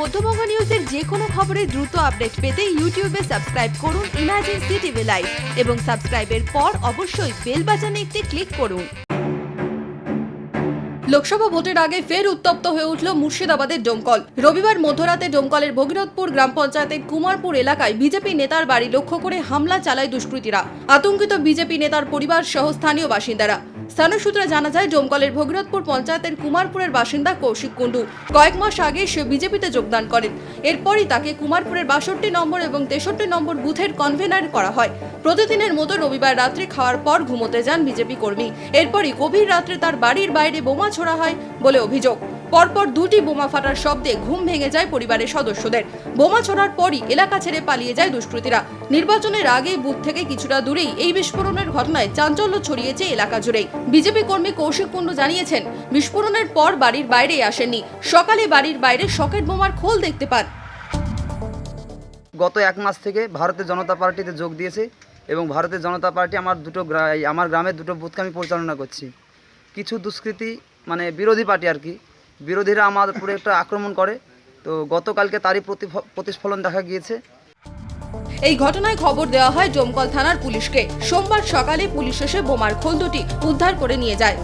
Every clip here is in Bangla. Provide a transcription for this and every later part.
মধ্যবঙ্গ নিউজের যে কোনো খবরের দ্রুত আপডেট পেতে ইউটিউবে সাবস্ক্রাইব করুন ইমার্জেন্সি টিভি লাইভ এবং সাবস্ক্রাইবের পর অবশ্যই বেল বাটনে একটি ক্লিক করুন। লোকসভা ভোটের আগে ফের উত্তপ্ত হয়ে উঠল মুর্শিদাবাদের ডোমকল। রবিবার মধ্যরাতে ডোমকলের ভগীরথপুর গ্রাম পঞ্চায়েতের কুমারপুর এলাকায় বিজেপি নেতার বাড়ি লক্ষ্য করে হামলা চালায় দুষ্কৃতীরা। আতঙ্কিত বিজেপি নেতার পরিবার সহ স্থানীয় বাসিন্দারা। স্থানীয় সূত্রে জানা যায়, ডোমকলের ভগীরথপুর পঞ্চায়েতের কুমারপুরের বাসিন্দা কৌশিক কুণ্ডু। কয়েক মাস আগে সে বিজেপিতে যোগদান করেন। এরপরই তাকে কুমারপুরের বাষট্টি নম্বর এবং তেষট্টি নম্বর বুথের কনভেনার করা হয়। প্রতিদিনের মতো রবিবার রাত্রে খাওয়ার পর ঘুমোতে যান বিজেপি কর্মী। এরপরই গভীর রাত্রে তার বাড়ির বাইরে বোমা ছোড়া হয় বলে অভিযোগ। পরপর দুটি বোমা ফাটার শব্দে ঘুম ভেঙে যায় পরিবারের সদস্যদের। বোমা ছোড়ার পরই এলাকা ছেড়ে পালিয়ে যায় দুষ্কৃতীরা। নির্বাচনের আগে বুথ থেকে কিছুটা দূরেই এই বিস্ফোরণের ঘটনায় চাঞ্চল্য ছড়িয়েছে এলাকা জুড়েই। বিজেপি কর্মী কৌশিক কুণ্ডু জানিয়েছেন, বিস্ফোরণের পর বাড়ির বাইরে আসেননি। সকালে বাড়ির বাইরে সকেট বোমার খোল দেখতে পান। গত এক মাস থেকে ভারতের জনতা পার্টিতে যোগ দিয়েছে এবং ভারতের জনতা পার্টি আমার দুটো আমার গ্রামের দুটো বুথকে আমি পরিচালনা করছি। কিছু দুষ্কৃতী মানে বিরোধী পার্টি আর কি। বিরোধীরা আমার উপরে একটা আক্রমণ করে। তো গতকালকে তারই প্রতিফ- প্রতিস্ফলন দেখা গিয়েছে। এই ঘটনায় খবর দেওয়া হয় জমকল থানার পুলিশকে। সোমবার সকালে পুলিশ এসে বোমার খোল দুটি উদ্ধার করে নিয়ে যায়।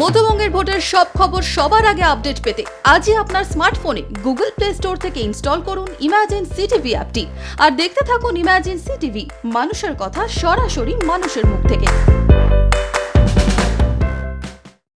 মধ্যবঙ্গের ভোটের সব খবর সবার আগে আপডেট পেতে আজই আপনার স্মার্টফোনে গুগল প্লে স্টোর থেকে ইনস্টল করুন ইমার্জেন্সি টিভি অ্যাপটি। আর দেখতে থাকুন ইমার্জেন্সি টিভি মানুষের কথা সরাসরি মানুষের মুখ থেকে।